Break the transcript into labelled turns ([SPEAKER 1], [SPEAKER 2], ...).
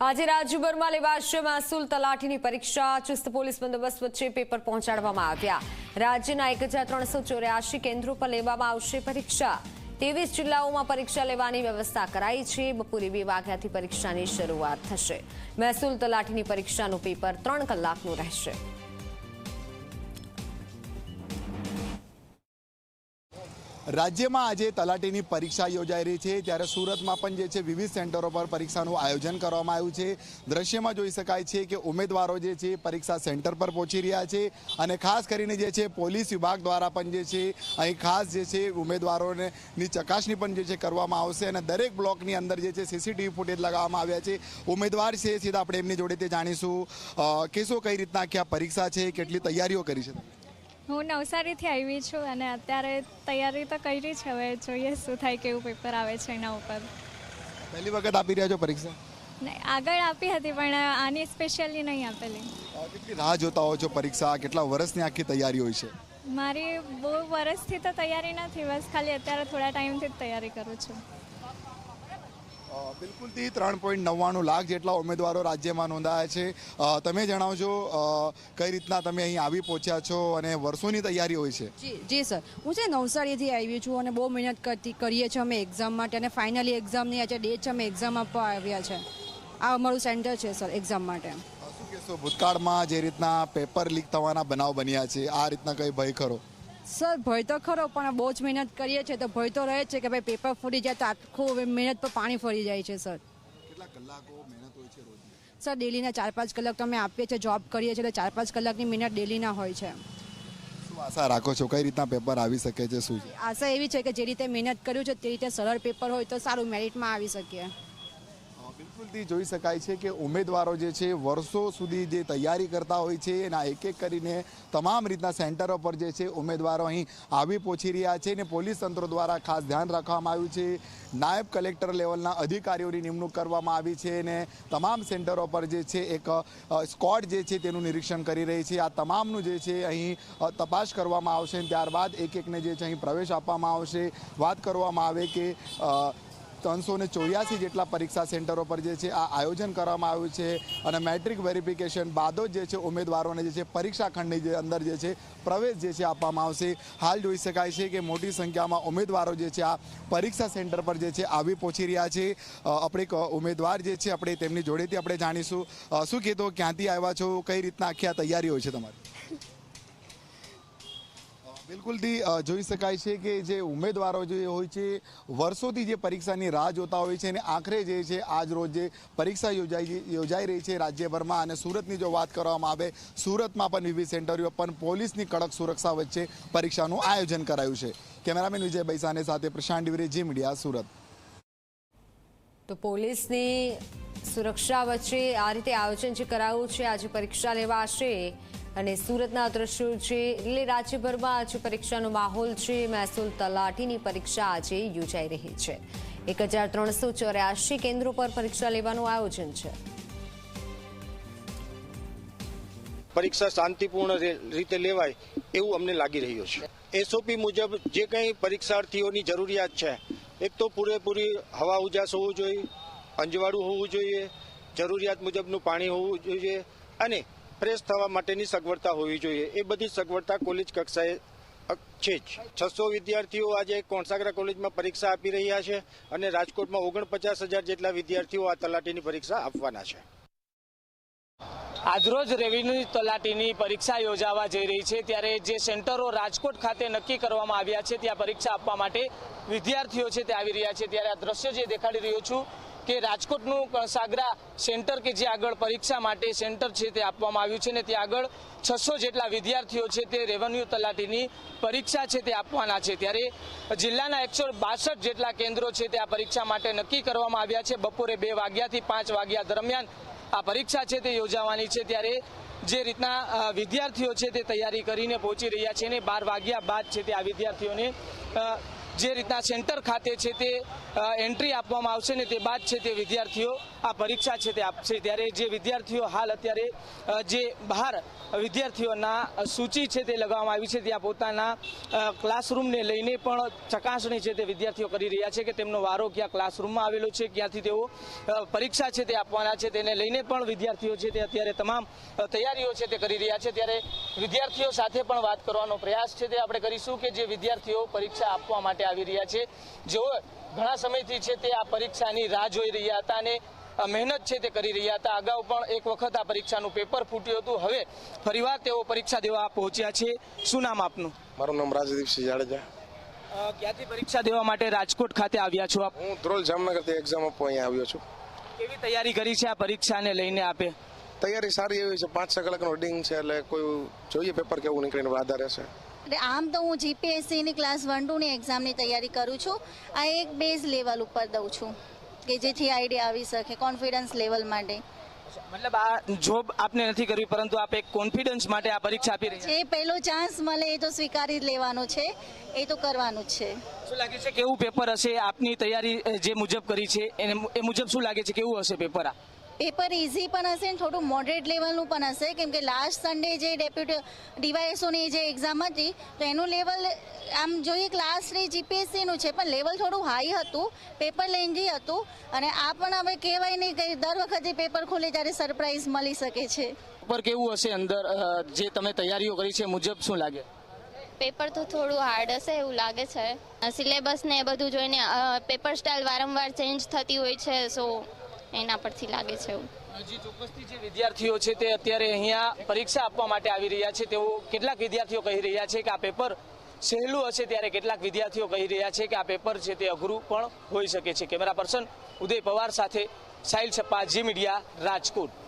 [SPEAKER 1] આજે રાજ્યભરમાં લેવાશે મહેસૂલ તલાટીની પરીક્ષા. ચુસ્ત પોલીસ બંદોબસ્ત વચ્ચે પેપર પહોંચાડવામાં આવ્યા. રાજ્યના એક કેન્દ્રો પર લેવામાં આવશે પરીક્ષા. ત્રેવીસ જિલ્લાઓમાં પરીક્ષા લેવાની વ્યવસ્થા કરાઈ છે. બપોરે બે વાગ્યાથી પરીક્ષાની શરૂઆત થશે. મહેસૂલ તલાટીની પરીક્ષાનું પેપર ત્રણ કલાકનું રહેશે.
[SPEAKER 2] રાજ્યમાં આજે તલાટીની પરીક્ષા યોજાઈ રહી છે. ત્યારે સુરતમાં પણ જે છે વિવિધ સેન્ટરો પર પરીક્ષાનું આયોજન કરવામાં આવ્યું છે. દ્રશ્યમાં જોઈ શકાય છે કે ઉમેદવારો જે છે પરીક્ષા સેન્ટર પર પહોંચી રહ્યા છે અને ખાસ કરીને જે છે પોલીસ વિભાગ દ્વારા પણ જે છે અહીં ખાસ જે છે ઉમેદવારોને ની ચકાસણી પણ જે છે કરવામાં આવશે અને દરેક બ્લોકની અંદર જે છે સીસીટીવી ફૂટેજ લગાવવામાં આવ્યા છે. ઉમેદવાર છે સીધા આપણે એમની જોડે તે જાણીશું. કેસો કઈ રીતના કે પરીક્ષા છે? કેટલી તૈયારીઓ કરી છે
[SPEAKER 3] હું નવસારીથી આવી છું અને અત્યારે તૈયારી તો કરી છે હવે જોઈએ શું થાય કેવું પેપર આવે છે એના ઉપર.
[SPEAKER 2] પહેલી વખત આપી રહ્યા છો પરીક્ષા?
[SPEAKER 3] નહીં આગળ આપી હતી પણ આની સ્પેશિયલી નહીં આપેલી.
[SPEAKER 2] કેટલી રાહ જોતા હો છો પરીક્ષા? કેટલા વર્ષની આખી તૈયારી હોય છે?
[SPEAKER 3] મારી બહુ વર્ષથી તો તૈયારી નથી બસ ખાલી અત્યારે થોડા ટાઈમથી જ તૈયારી કરું છું.
[SPEAKER 2] બિલકુલથી ત્રણ પોઈન્ટ નવ્વાણું લાખ જેટલા ઉમેદવારો રાજ્યમાં નોંધાયા છે. તમે જણાવજો કઈ રીતના તમે અહીં આવી પહોંચ્યા છો અને વર્ષોની તૈયારી હોય છે.
[SPEAKER 4] જી સર. હું છે નવસારીથી આવી છું અને બહુ મહેનત કરતી કરીએ છીએ અમે એક્ઝામ માટે અને ફાઇનલી એક્ઝામની આજે ડેટ છે અમે એક્ઝામ આપવા આવ્યા છે. આ અમારું સેન્ટર છે સર એક્ઝામ માટે.
[SPEAKER 2] શું કહેશો ભૂતકાળમાં જે રીતના પેપર લીક થવાના બનાવ બન્યા છે આ રીતના કંઈ ભય ખરો?
[SPEAKER 4] સર ભય તો ખરો પણ બહુ જ મહેનત કરીએ છીએ તો ભય તો રહે છે કે ભાઈ પેપર ફૂટી જાય તો આખું મહેનત પર પાણી ફરી જાય છે સર.
[SPEAKER 2] કેટલા કલાકો મહેનત હોય છે રોજની?
[SPEAKER 4] સર ડેલીના ચાર પાંચ કલાક તો અમે આપીએ છીએ જોબ કરીએ છીએ તો ચાર પાંચ કલાકની મહેનત ડેલીના હોય છે.
[SPEAKER 2] શું આશા રાખો છો? કઈ રીતના પેપર આવી શકે છે શું છે?
[SPEAKER 4] આશા એવી છે કે જે રીતે મહેનત કર્યું છે તે રીતે સરળ પેપર હોય તો સારું મેરિટમાં આવી શકીએ.
[SPEAKER 2] અ, જોઈ શકાય છે કે ઉમેદવારો જે છે વર્ષો સુધી જે તૈયારી કરતા હોય છે એના એક એક કરીને તમામ રીતના સેન્ટરો પર જે છે ઉમેદવારો અહીં આવી પહોંચી રહ્યા છે અને પોલીસ તંત્ર દ્વારા ખાસ ધ્યાન રાખવામાં આવ્યું છે. નાયબ કલેક્ટર લેવલના અધિકારીઓની નિમણૂક કરવામાં આવી છે અને તમામ સેન્ટરો પર જે છે એક સ્કોડ જે છે તેનું નિરીક્ષણ કરી રહી છે. આ તમામનું જે છે અહીં તપાસ કરવામાં આવશે ત્યારબાદ એક એકને જે છે અહીં પ્રવેશ આપવામાં આવશે. વાત કરવામાં આવે કે ત્રણસો ને ચોર્યાસી જેટલા પરીક્ષા સેન્ટરો પર જે છે આ આયોજન કરવામાં આવ્યું છે અને મેટ્રિક વેરિફિકેશન બાદ જ જે છે ઉમેદવારોને જે છે પરીક્ષા ખંડની જે અંદર જે છે પ્રવેશ જે છે આપવામાં આવશે. હાલ જોઈ શકાય છે કે મોટી સંખ્યામાં ઉમેદવારો જે છે આ પરીક્ષા સેન્ટર પર જે છે આવી પહોંચી રહ્યા છે. આપણે ઉમેદવાર જે છે આપણે તેમની જોડેથી આપણે જાણીશું. શું કીધું ક્યાંથી આવ્યા છો? કઈ રીતના આખી આ તૈયારી હોય છે તમારી? બિલકુલથી જોઈ શકાય છે કે જે ઉમેદવારો જે હોય છે, વર્ષોથી જે પરીક્ષાની રાહ જોતા હોય છે અને આખરે જે છે, આજ રોજ જે પરીક્ષા યોજાઈ યોજાઈ રહી છે રાજ્યભરમાં અને સુરતની જો વાત કરવામાં આવે, સુરતમાં પણ વિવિધ સેન્ટરો પણ પોલીસની કડક સુરક્ષા વચ્ચે પરીક્ષાનું આયોજન કરાયું છે. કેમેરામેન વિજય બૈસાને સાથે પ્રશાંત ડિવરે જી મીડિયા, સુરત.
[SPEAKER 1] તો પોલીસની સુરક્ષા વચ્ચે આ રીતે આયોજન જે કરાયું છે, આજે પરીક્ષા લેવાશે અને સુરતના દ્રશ્યો છે. એટલે રાજ્યભરમાં આજે પરીક્ષાનો માહોલ છે. મહેસૂલ તલાટીની પરીક્ષા આજે યોજાઈ રહી છે. એક હજાર ત્રણસો ચોર્યાસી કેન્દ્રો પર પરીક્ષા લેવાનું આયોજન છે.
[SPEAKER 5] પરીક્ષા શાંતિપૂર્ણ રીતે લેવાય એવું અમને લાગી રહ્યું છે. એસઓપી મુજબ જે કંઈ પરીક્ષાર્થીઓની જરૂરિયાત છે, એક તો પૂરેપૂરી હવા ઉજાસ હોવું જોઈએ, અંજવાળું હોવું જોઈએ, જરૂરિયાત મુજબનું પાણી હોવું જોઈએ અને ફ્રેશ થવા માટેની સગવડતા હોવી જોઈએ. એ બધી સગવડતા કોલેજ કક્ષાએ છે જ. છસો વિદ્યાર્થીઓ આજે કોણસાગરા કોલેજમાં પરીક્ષા આપી રહ્યા છે અને રાજકોટમાં ઓગણપચાસ હજાર જેટલા વિદ્યાર્થીઓ આ તલાટીની પરીક્ષા આપવાના છે.
[SPEAKER 6] આજરોજ રેવન્યુ તલાટીની પરીક્ષા યોજાવા જઈ રહી છે. ત્યારે જે સેન્ટરો રાજકોટ ખાતે નક્કી કરવામાં આવ્યા છે, ત્યાં પરીક્ષા આપવા માટે વિદ્યાર્થીઓ છે તે આવી રહ્યા છે. ત્યારે આ દ્રશ્ય જે દેખાડી રહ્યો છું કે રાજકોટનું કણસાગરા સેન્ટર કે જે આગળ પરીક્ષા માટે સેન્ટર છે તે આપવામાં આવ્યું છે ને ત્યાં આગળ છસો જેટલા વિદ્યાર્થીઓ છે તે રેવન્યુ તલાટીની પરીક્ષા છે તે આપવાના છે. ત્યારે જિલ્લાના એકસો બાસઠ જેટલા કેન્દ્રો છે તે આ પરીક્ષા માટે નક્કી કરવામાં આવ્યા છે. બપોરે બે વાગ્યાથી પાંચ વાગ્યા દરમિયાન આ પરીક્ષા છે તે યોજાવાની છે. ત્યારે જે રીતના વિદ્યાર્થીઓ છે તે તૈયારી કરીને પહોંચી રહ્યા છે અને બાર વાગ્યા બાદ છે તે આ વિદ્યાર્થીઓને જે રીતના સેન્ટર ખાતે છે તે એન્ટ્રી આપવામાં આવશે ને તે બાદ છે તે વિદ્યાર્થીઓ આ પરીક્ષા છે તે આપશે ત્યારે જે વિદ્યાર્થીઓ હાલ અત્યારે જે બહાર વિદ્યાર્થીઓના સૂચિ છે તે લગાવવામાં આવી છે, ત્યાં પોતાના ક્લાસરૂમને લઈને પણ ચકાસણી છે તે વિદ્યાર્થીઓ કરી રહ્યા છે કે તેમનો વારો ક્યાં ક્લાસરૂમમાં આવેલો છે, ક્યાંથી તેઓ પરીક્ષા છે તે આપવાના છે, તેને લઈને પણ વિદ્યાર્થીઓ છે તે અત્યારે તમામ તૈયારીઓ છે તે કરી રહ્યા છે. ત્યારે વિદ્યાર્થીઓ સાથે પણ વાત કરવાનો પ્રયાસ છે તે આપણે કરીશું કે જે વિદ્યાર્થીઓ પરીક્ષા આપવા માટે આવી રહ્યા છે, જેઓ ઘણા સમયથી છે તે આ પરીક્ષાની રાહ જોઈ રહ્યા હતા અને મહેનત છે તે કરી રહ્યા હતા. અગાઉ પણ એક વખત આ પરીક્ષાનું પેપર ફૂટ્યું હતું. હવે ફરીવાર તેઓ પરીક્ષા દેવા પહોંચ્યા છે. શું નામ આપનું?
[SPEAKER 7] મારું નામ રાજદીપસિંહ જાડેજા.
[SPEAKER 6] ક્યાંથી પરીક્ષા દેવા માટે રાજકોટ ખાતે આવ્યા છો આપ?
[SPEAKER 7] હું ધ્રોલ જામનગરથી એક્ઝામ આપવા અહીંયા આવ્યો છું.
[SPEAKER 6] કેવી તૈયારી કરી છે આ પરીક્ષાને લઈને આપે?
[SPEAKER 7] તૈયારી સારી એવી છે. પાંચ છ કલાકનો રીડિંગ છે એટલે કોઈ જોઈએ પેપર કેવું નીકળીને આધાર રહેશે
[SPEAKER 8] એટલે આમ તો હું જીપીએસસીની ક્લાસ વન ટુની એક્ઝામની તૈયારી કરું છું. આ એક બેઝ લેવલ ઉપર દઉં છું કે જેથી આઈડિયા આવી શકે કોન્ફિડન્સ લેવલ માટે.
[SPEAKER 6] મતલબ આ જોબ આપને નથી કરવી પરંતુ આપ એક કોન્ફિડન્સ માટે આ પરીક્ષા આપી રહ્યા
[SPEAKER 8] એ પહેલો ચાન્સ મળે એ તો સ્વીકારી લેવાનો છે એ તો કરવાનું જ છે.
[SPEAKER 6] શું લાગે છે કેવું પેપર હશે આપની તૈયારી જે મુજબ કરી છે એને એ મુજબ શું લાગે છે કેવું હશે પેપર આ?
[SPEAKER 8] પેપર ઇઝી પણ હશે ને થોડું મોડરેટ લેવલનું પણ હશે. કેમ કે લાસ્ટ સન્ડે જે ડેપ્યુટી ડીવાયએસઓની જે એક્ઝામ હતી તો એનું લેવલ આમ જોઈએ ક્લાસ થ્રી જીપીએસસીનું છે પણ લેવલ થોડું હાઈ હતું પેપર લેન્જી હતું અને આ પણ હવે કહેવાય નહીં કે દર વખતે પેપર ખુલે ત્યારે સરપ્રાઈઝ મળી શકે છે.
[SPEAKER 6] પેપર કેવું હશે અંદર જે તમે તૈયારીઓ કરી છે મુજબ શું લાગે?
[SPEAKER 9] પેપર તો થોડું હાર્ડ હશે એવું લાગે છે. સિલેબસ ને એ બધું જોઈને પેપર સ્ટાઇલ વારંવાર ચેન્જ થતી હોય છે સો એના પરથી લાગે છે એવું.
[SPEAKER 6] હજી ચોક્કસથી જે વિદ્યાર્થીઓ છે તે અત્યારે અહીંયા પરીક્ષા આપવા માટે આવી રહ્યા છે, તેઓ કેટલાક વિદ્યાર્થીઓ કહી રહ્યા છે કે આ પેપર સહેલું હશે ત્યારે કેટલાક વિદ્યાર્થીઓ કહી રહ્યા છે કે આ પેપર છે તે અઘરું પણ હોઈ શકે છે. કેમેરા પર્સન ઉદય પવાર સાથે સાહિલ છપ્પા, જી મીડિયા, રાજકોટ.